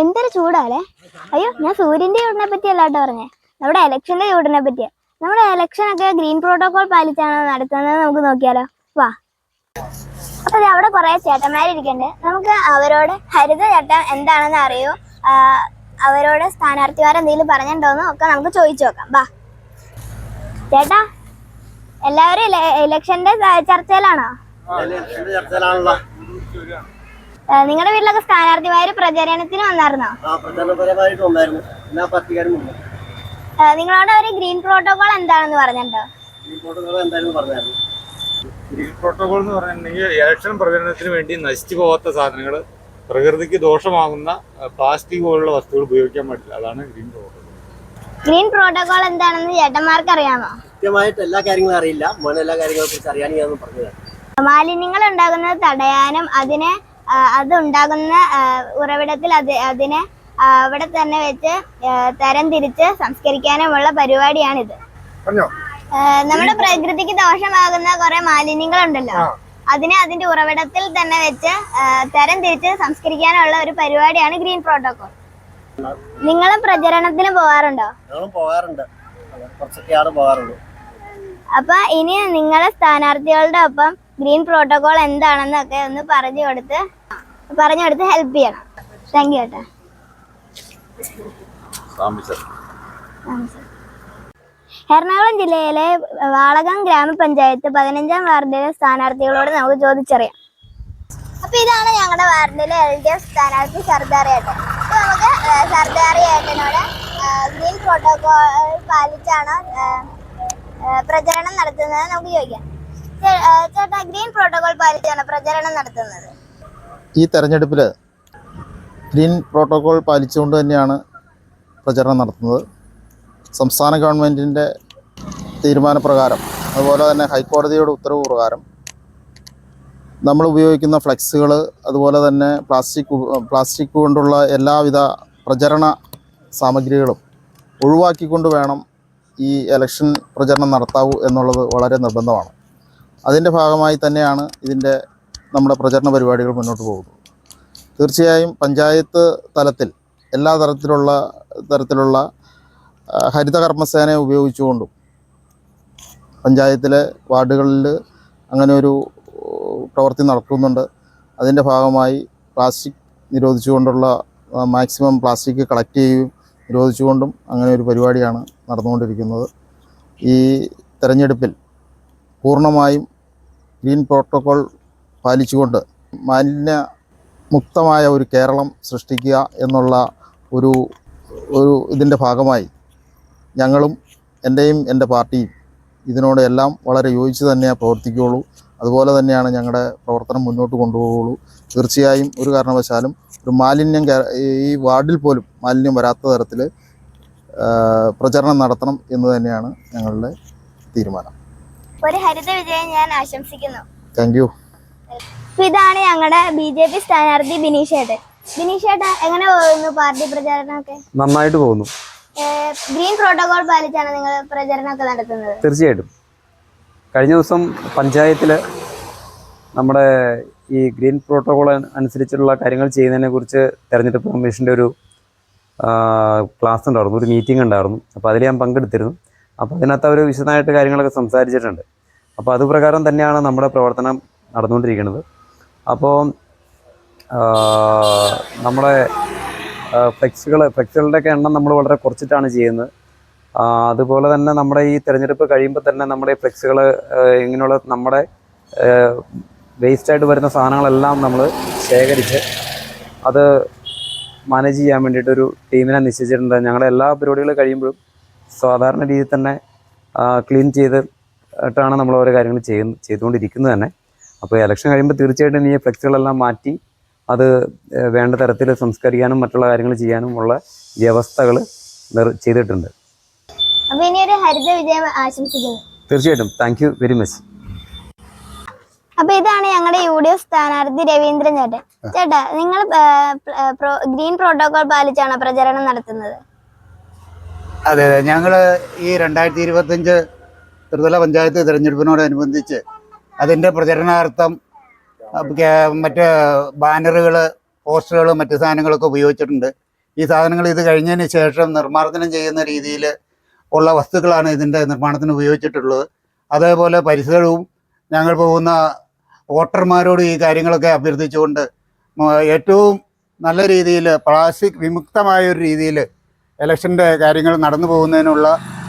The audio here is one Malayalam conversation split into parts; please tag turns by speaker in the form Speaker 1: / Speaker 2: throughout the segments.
Speaker 1: എന്തൊരു ചൂടാലേ അയ്യോ ഞാൻ സൂര്യന്റെ ചൂടിനെ പറ്റിയല്ല കേട്ടോ പറഞ്ഞേ. നമ്മുടെ ഇലക്ഷന്റെ ചൂടിനെ പറ്റിയാ. നമ്മുടെ ഇലക്ഷൻ ഒക്കെ ഗ്രീൻ പ്രോട്ടോകോൾ പാലിച്ചാണ് നടത്തുന്നത് നമുക്ക് നോക്കിയാലോ? വാ. അപ്പൊ അവിടെ കുറെ ചേട്ടന്മാരിരിക്കണ്ട്. നമുക്ക് അവരോട് ഹരിത ചട്ടം എന്താണെന്ന് അറിയോ? അവരോട് സ്ഥാനാർത്ഥിമാരെന്തെങ്കിലും പറഞ്ഞിട്ടുണ്ടോന്ന് ഒക്കെ നമുക്ക് ചോദിച്ചു നോക്കാം. വാ. ചേട്ടാ എല്ലാവരും ഇലക്ഷന്റെ ചർച്ചയിലാണോ? നിങ്ങളുടെ വീട്ടിലൊക്കെ സ്ഥാനാർത്ഥിമാര് പ്രചരണത്തിന് വന്നായിരുന്നോ?
Speaker 2: ആ പ്രചരണപരമായിട്ട് വന്നായിരുന്നു. എല്ലാ പാർട്ടിക്കാരും
Speaker 1: നിങ്ങളോട് അവർ ഗ്രീൻ പ്രോട്ടോകോൾ എന്താണെന്ന് പറഞ്ഞിട്ടുണ്ടോ?
Speaker 2: പറഞ്ഞായിരുന്നു?
Speaker 3: ഗ്രീൻ പ്രോട്ടോകോൾ എന്ന് പറഞ്ഞിട്ടുണ്ടെങ്കിൽ ഇലക്ഷൻ പ്രചരണത്തിന് വേണ്ടി നശിച്ചു പോകാത്ത സാധനങ്ങൾ പ്രകൃതിക്ക് ദോഷമാകുന്ന പ്ലാസ്റ്റിക് പോലുള്ള വസ്തുക്കൾ ഉപയോഗിക്കാൻ പാടില്ല. അതാണ് ഗ്രീൻ പ്രോട്ടോകോൾ.
Speaker 1: ഗ്രീൻ പ്രോട്ടോകോൾ എന്താണെന്ന് ചേട്ടന്മാർക്ക് അറിയാമോ?
Speaker 2: കൃത്യമായിട്ട് എല്ലാ കാര്യങ്ങളും അറിയില്ല. മോനെ എല്ലാ കാര്യങ്ങളെ കുറിച്ച് അറിയാനും ഞാൻ പറഞ്ഞു
Speaker 1: മാലിന്യങ്ങൾ ഉണ്ടാകുന്നത് തടയാനും അതിനെ ആ, അത് ഉണ്ടാകുന്ന ആ, ഉറവിടത്തിൽ അത് അതിനെ അവിടെ തന്നെ വെച്ച് തരംതിരിച്ച് തരം തിരിച്ച് സംസ്കരിക്കാനുമുള്ള പരിപാടിയാണിത്. നമ്മുടെ പ്രകൃതിക്ക് ദോഷമാകുന്ന കുറെ മാലിന്യങ്ങൾ ഉണ്ടല്ലോ അതിനെ അതിന്റെ ഉറവിടത്തിൽ തന്നെ വെച്ച് തരംതിരിച്ച് തരം തിരിച്ച് സംസ്കരിക്കാനുള്ള ഒരു പരിപാടിയാണ് ഗ്രീൻ പ്രോട്ടോകോൾ. നിങ്ങളും പ്രചരണത്തിന്
Speaker 2: പോവാറുണ്ടോ? പോകാറുണ്ട്
Speaker 1: അപ്പൊ ഇനി നിങ്ങളെ സ്ഥാനാർത്ഥികളുടെ ഒപ്പം ഗ്രീൻ പ്രോട്ടോകോൾ എന്താണെന്നൊക്കെ ഒന്ന് പറഞ്ഞു കൊടുത്ത് പറഞ്ഞു കൊടുത്ത് ഹെൽപ്പ് ചെയ്യണം. താങ്ക് യു ഏട്ടാ. എറണാകുളം ജില്ലയിലെ വാളകം ഗ്രാമപഞ്ചായത്ത് പതിനഞ്ചാം വാർഡിലെ സ്ഥാനാർത്ഥികളോട് നമുക്ക് ചോദിച്ചറിയാം. അപ്പൊ ഇതാണ് ഞങ്ങളുടെ വാർഡിലെ എൽ ഡി എഫ് സ്ഥാനാർത്ഥി സർദാറിയേട്ടൻ അപ്പൊ നമുക്ക് ഏട്ടനോട് ഗ്രീൻ പ്രോട്ടോകോൾ പാലിച്ചാണോ പ്രചരണം നടത്തുന്നത് നമുക്ക് ചോദിക്കാം. ചേട്ടാ ഗ്രീൻ പ്രോട്ടോകോൾ പാലിച്ചാണ് പ്രചരണം നടത്തുന്നത്?
Speaker 4: ഈ തെരഞ്ഞെടുപ്പിൽ ഗ്രീൻ പ്രോട്ടോകോൾ പാലിച്ചുകൊണ്ട് തന്നെയാണ് പ്രചരണം നടത്തുന്നത്. സംസ്ഥാന ഗവൺമെന്റിന്റെ തീരുമാനപ്രകാരം അതുപോലെ തന്നെ ഹൈക്കോടതിയുടെ ഉത്തരവ് പ്രകാരം നമ്മൾ ഉപയോഗിക്കുന്ന ഫ്ലെക്സുകൾ അതുപോലെ തന്നെ പ്ലാസ്റ്റിക് പ്ലാസ്റ്റിക് കൊണ്ടുള്ള എല്ലാവിധ പ്രചരണ സാമഗ്രികളും ഒഴിവാക്കിക്കൊണ്ട് വേണം ഈ ഇലക്ഷൻ പ്രചരണം നടത്താവൂ എന്നുള്ളത് വളരെ നിർബന്ധമാണ്. അതിന്റെ ഭാഗമായി തന്നെയാണ് ഇതിന്റെ നമ്മുടെ പ്രചരണ പരിപാടികൾ മുന്നോട്ട് പോകുന്നത്. തീർച്ചയായും പഞ്ചായത്ത് തലത്തിൽ എല്ലാ തരത്തിലുള്ള തരത്തിലുള്ള ഹരിതകർമ്മസേനയെ ഹരിത കർമ്മസേനയെ ഉപയോഗിച്ചുകൊണ്ടും പഞ്ചായത്തിലെ വാർഡുകളിൽ അങ്ങനെ ഒരു പ്രവൃത്തി നടക്കുന്നുണ്ട്. അതിന്റെ ഭാഗമായി പ്ലാസ്റ്റിക് നിരോധിച്ചുകൊണ്ടുള്ള മാക്സിമം പ്ലാസ്റ്റിക് കളക്ട് ചെയ്യുകയും നിരോധിച്ചുകൊണ്ടും അങ്ങനെ ഒരു പരിപാടിയാണ് നടന്നുകൊണ്ടിരിക്കുന്നത്. ഈ തെരഞ്ഞെടുപ്പിൽ പൂർണമായും ഗ്രീൻ പ്രോട്ടോക്കോൾ പാലിച്ചുകൊണ്ട് മാലിന്യ മുക്തമായ ഒരു കേരളം സൃഷ്ടിക്കുക എന്നുള്ള ഒരു ഒരു ഇതിന്റെ ഭാഗമായി ഞങ്ങളും എന്റെയും എന്റെ പാർട്ടിയും ഇതിനോട് എല്ലാം വളരെ യോജിച്ച് തന്നെ പ്രവർത്തിക്കുകയുള്ളൂ. അതുപോലെ തന്നെയാണ് ഞങ്ങളുടെ പ്രവർത്തനം മുന്നോട്ട് കൊണ്ടുപോകുള്ളൂ തീർച്ചയായും ഒരു കാരണവശാലും ഒരു മാലിന്യം ഈ വാർഡിൽ പോലും മാലിന്യം വരാത്ത തരത്തിൽ പ്രചരണം നടത്തണം എന്ന് തന്നെയാണ് ഞങ്ങളുടെ തീരുമാനം.
Speaker 1: ഒരു ഹരിത വിജയം ഞാൻ ആശംസിക്കുന്നു.
Speaker 4: Thank you.
Speaker 1: അപ്പൊ ഇതാണ് ഞങ്ങളുടെ ബി ജെ പി സ്ഥാനാർത്ഥി ബിനീഷ് ഏട്ടൻ ബിനീഷ് ഏട്ടൻ എങ്ങനെ പോകുന്നു പാർട്ടി പ്രചാരണമൊക്കെ?
Speaker 5: നന്നായിട്ട് പോകുന്നു.
Speaker 1: ഗ്രീൻ പ്രോട്ടോകോൾ പാലിച്ചാണ് നിങ്ങൾ പ്രചരണമൊക്കെ നടത്തുന്നത്?
Speaker 5: തീർച്ചയായിട്ടും. കഴിഞ്ഞ ദിവസം പഞ്ചായത്തിൽ നമ്മുടെ ഈ ഗ്രീൻ പ്രോട്ടോകോൾ അനുസരിച്ചുള്ള കാര്യങ്ങൾ ചെയ്യുന്നതിനെ കുറിച്ച് തെരഞ്ഞെടുപ്പ് കമ്മീഷന്റെ ഒരു ക്ലാസ് ഉണ്ടായിരുന്നു ഒരു മീറ്റിംഗ് ഉണ്ടായിരുന്നു. അപ്പോൾ അതിൽ ഞാൻ പങ്കെടുത്തിരുന്നു. അപ്പോൾ അതിനകത്ത് അവർ വിശദമായിട്ട് കാര്യങ്ങളൊക്കെ സംസാരിച്ചിട്ടുണ്ട്. അപ്പോൾ അതുപ്രകാരം തന്നെയാണ് നമ്മുടെ പ്രവർത്തനം നടന്നുകൊണ്ടിരിക്കുന്നത്. അപ്പോൾ നമ്മളെ ഫ്ലെക്സുകൾ ഫ്ലെക്സുകളുടെയൊക്കെ എണ്ണം നമ്മൾ വളരെ കുറച്ചിട്ടാണ് ചെയ്യുന്നത്. അതുപോലെ തന്നെ നമ്മുടെ ഈ തിരഞ്ഞെടുപ്പ് കഴിയുമ്പോൾ തന്നെ നമ്മുടെ ഈ ഫ്ലെക്സുകൾ ഇങ്ങനെയുള്ള നമ്മുടെ വേസ്റ്റായിട്ട് വരുന്ന സാധനങ്ങളെല്ലാം നമ്മൾ ശേഖരിച്ച് അത് മാനേജ് ചെയ്യാൻ വേണ്ടിയിട്ടൊരു ടീമിനെ നിശ്ചയിച്ചിട്ടുണ്ട്. ഞങ്ങളുടെ എല്ലാ പരിപാടികളും കഴിയുമ്പോഴും സാധാരണ രീതിയിൽ തന്നെ ക്ലീൻ ചെയ്തിട്ടാണ് നമ്മൾ ഓരോ കാര്യങ്ങൾ ചെയ്യുന്ന ചെയ്തുകൊണ്ടിരിക്കുന്നത് തന്നെ. അപ്പോൾ ഇലക്ഷൻ കഴിയുമ്പോൾ തീർച്ചയായിട്ടും ഈ ഫ്ലെക്സുകളെല്ലാം മാറ്റി അത് വേണ്ട തരത്തിൽ സംസ്കരിക്കാനും മറ്റുള്ള കാര്യങ്ങൾ ചെയ്യാനും ഉള്ള വ്യവസ്ഥകൾ ചെയ്തിട്ടുണ്ട്.
Speaker 1: ഹരിത വിജയം ആശംസിക്കുന്നു.
Speaker 5: തീർച്ചയായിട്ടും. താങ്ക് യു വെരി മച്ച്
Speaker 1: അപ്പൊ ഇതാണ് ഞങ്ങളുടെ യു ഡി എഫ് സ്ഥാനാർത്ഥി രവീന്ദ്രൻ ചേട്ടൻ. ചേട്ടാ നിങ്ങൾ ഗ്രീൻ പ്രോട്ടോകോൾ പാലിച്ചാണ് പ്രചരണം നടത്തുന്നത്?
Speaker 6: അതെ അതെ. ഞങ്ങൾ ഈ രണ്ടായിരത്തി ഇരുപത്തഞ്ച് ത്രിതല പഞ്ചായത്ത് തിരഞ്ഞെടുപ്പിനോടനുബന്ധിച്ച് അതിന്റെ പ്രചരണാർത്ഥം മറ്റ് ബാനറുകൾ പോസ്റ്ററുകൾ മറ്റ് സാധനങ്ങളൊക്കെ ഉപയോഗിച്ചിട്ടുണ്ട്. ഈ സാധനങ്ങൾ ഇത് കഴിഞ്ഞതിന് ശേഷം നിർമ്മാർജനം ചെയ്യുന്ന രീതിയിൽ ഉള്ള വസ്തുക്കളാണ് ഇതിന്റെ നിർമ്മാണത്തിന് ഉപയോഗിച്ചിട്ടുള്ളത്. അതേപോലെ പരിസരവും ഞങ്ങൾ പോകുന്ന വോട്ടർമാരോട് ഈ കാര്യങ്ങളൊക്കെ അഭ്യർത്ഥിച്ചുകൊണ്ട് ഏറ്റവും നല്ല രീതിയിൽ പ്ലാസ്റ്റിക് വിമുക്തമായ ഒരു രീതിയിൽ ഇലക്ഷന്റെ കാര്യങ്ങൾ നടന്നു പോകുന്നതിനുള്ള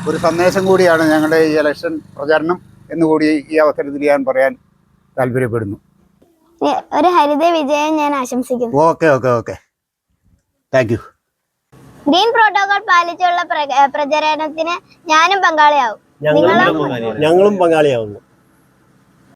Speaker 6: ഒരു സന്ദേശം കൂടിയാണ് ഞങ്ങളുടെ ഈ ഇലക്ഷൻ പ്രചാരണം. എന്നുകൂടി ഈ അവസരത്തിൽ ഞാൻ പറയാൻ താല്പര്യപ്പെടുന്നു.
Speaker 1: ഒരു ഹരിത വിജയം ഞാൻ ആശംസിക്കുന്നു.
Speaker 6: Okay okay okay. Thank you.
Speaker 1: Green protocol പാലിച്ചുള്ള പ്ര- പ്രചരണത്തിന് ഞാനും പങ്കാളിയാവും.
Speaker 2: ഞങ്ങളും ഞങ്ങളും പങ്കാളിയാവുന്നു.